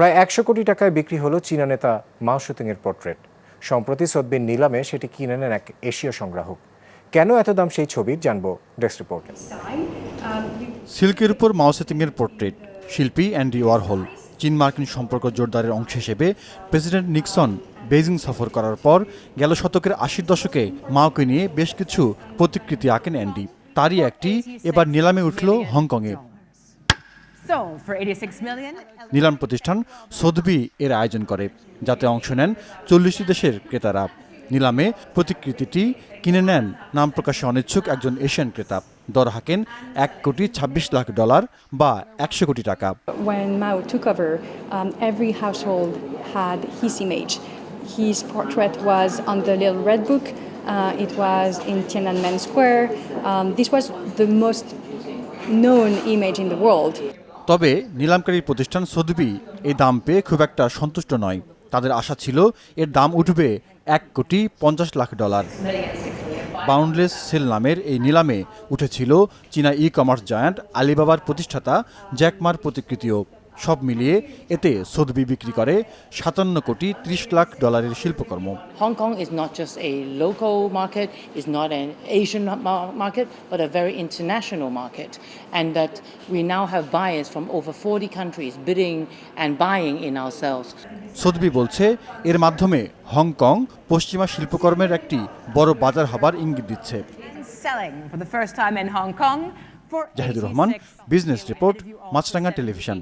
প্রায় একশো কোটি টাকায় বিক্রি হলো চীনা নেতা মাও পোর্ট্রেট। সম্প্রতি সদ্বির নিলামে সেটি কিনে নেন এক এশীয় সংগ্রাহক। কেন এত দাম সেই ছবির জানব ডেস্ক রিপোর্টে। সিল্কের উপর মাওসেতিংয়ের পোর্ট্রেট, শিল্পী অ্যান্ডি ওয়ারহোল, চীন মার্কিন সম্পর্ক জোরদারের অংশ হিসেবে প্রেসিডেন্ট নিক্সন বেজিং সফর করার পর গেল শতকের আশির দশকে মাওকে নিয়ে বেশ কিছু প্রতিকৃতি আঁকেন অ্যান্ডি। তারই একটি এবার নিলামে উঠল হংকংয়ে। নিলাম প্রতিষ্ঠান সোদবি এর আয়োজন করে যাতে অংশ নেন চল্লিশটি দেশের ক্রেতারা নিলামে প্রতিকৃতিটি কিনে নেন নাম প্রকাশে অনিচ্ছুক একজন এশিয়ান ক্রেতা দর হাকেন এক কোটি ছাব্বিশ লাখ ডলার বা একশো কোটি টাকা When Mao took over, um, every household had his image. His portrait was on the Little Red Book. Uh, it was in Tiananmen Square. Um, this was the most known image in the world. তবে নিলামকারী প্রতিষ্ঠান সদবি এই দাম পেয়ে খুব একটা সন্তুষ্ট নয়। তাদের আশা ছিল এর দাম উঠবে এক কোটি পঞ্চাশ লাখ ডলার। বাউন্ডলেস সেল নামের এই নিলামে উঠেছিল চীনা ই কমার্স জায়ান্ট আলিবাবার প্রতিষ্ঠাতা জ্যাকমার প্রতিকৃতিও। সব মিলিয়ে এতে সৌদবি বিক্রি করে সাতান্ন কোটি ত্রিশ লাখ ডলারের শিল্পকর্ম। Hong Kong is not just a local market is not an Asian market but a very international market and that we now have buyers from over forty countries bidding and buying in our sales Sotheby's বলছে এর মাধ্যমে Hong Kong পশ্চিমা শিল্পকর্মের একটি বড় বাজার হবার ইঙ্গিত দিচ্ছে। Zahidur Rahman business report Maasranga television.